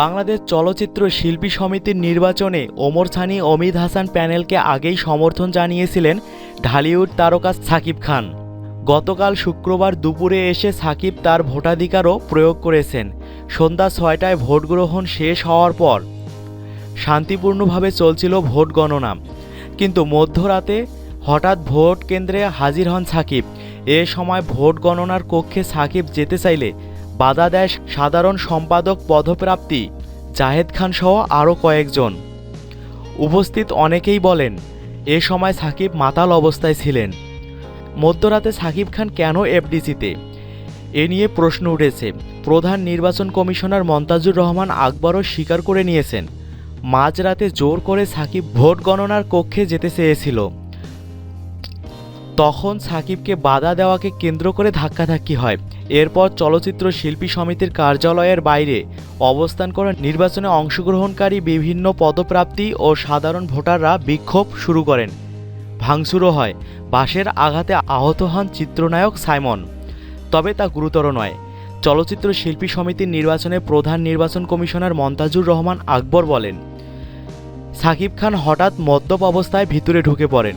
বাংলাদেশ চলচ্চিত্র শিল্পী সমিতির নির্বাচনে ওমর সানি, অমিত হাসান প্যানেলকে আগেই সমর্থন জানিয়েছিলেন ঢালিউড তারকা সাকিব খান। গতকাল শুক্রবার দুপুরে এসে সাকিব তার ভোটাধিকারও প্রয়োগ করেছেন। সন্ধ্যা ছয়টায় ভোট গ্রহণ শেষ হওয়ার পর শান্তিপূর্ণভাবে চলছিল ভোট গণনা। কিন্তু মধ্যরাতে হঠাৎ ভোট কেন্দ্রে হাজির হন সাকিব। এ সময় ভোট গণনার কক্ষে সাকিব যেতে চাইলে বাধা দেয় সাধারণ সম্পাদক পদপ্রাপ্তি, জাহেদ খান সহ আরও কয়েকজন। উপস্থিত অনেকেই বলেন, এ সময় সাকিব মাতাল অবস্থায় ছিলেন। মধ্যরাতে সাকিব খান কেন এফডিসিতে? এ নিয়ে প্রশ্ন উঠেছে। প্রধান নির্বাচন কমিশনার মন্তাজুর রহমান আকবরও স্বীকার করে নিয়েছেন, মাঝরাতে জোর করে সাকিব ভোট গণনার কক্ষে যেতে চেয়েছিল। তখন সাকিবকে বাধা দেওয়াকে কেন্দ্র করে ধাক্কাধাক্কি হয়। এরপর চলচ্চিত্র শিল্পী সমিতির কার্যালয়ের বাইরে অবস্থান করে নির্বাচনে অংশগ্রহণকারী বিভিন্ন পদপ্রাপ্তি ও সাধারণ ভোটাররা বিক্ষোভ শুরু করেন। ভাঙচুরও হয়। বাসের আঘাতে আহত হন চিত্রনায়ক সাইমন। তবে তা গুরুতর নয়। চলচ্চিত্র শিল্পী সমিতির নির্বাচনে প্রধান নির্বাচন কমিশনার মন্তাজুর রহমান আকবর বলেন, সাকিব খান হঠাৎ মদ্যপ অবস্থায় ভিতরে ঢুকে পড়েন।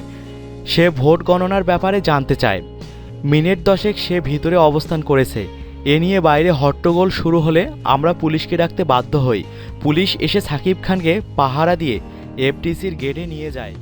সে ভোট গণনার ব্যাপারে জানতে চায়। মিনিট দশেক সে ভিতরে অবস্থান করেছে। এ নিয়ে বাইরে হট্টগোল শুরু হলে আমরা পুলিশকে ডাকতে বাধ্য হই। পুলিশ এসে সাকিব খানকে পাহারা দিয়ে এফটিসির গেটে নিয়ে যায়।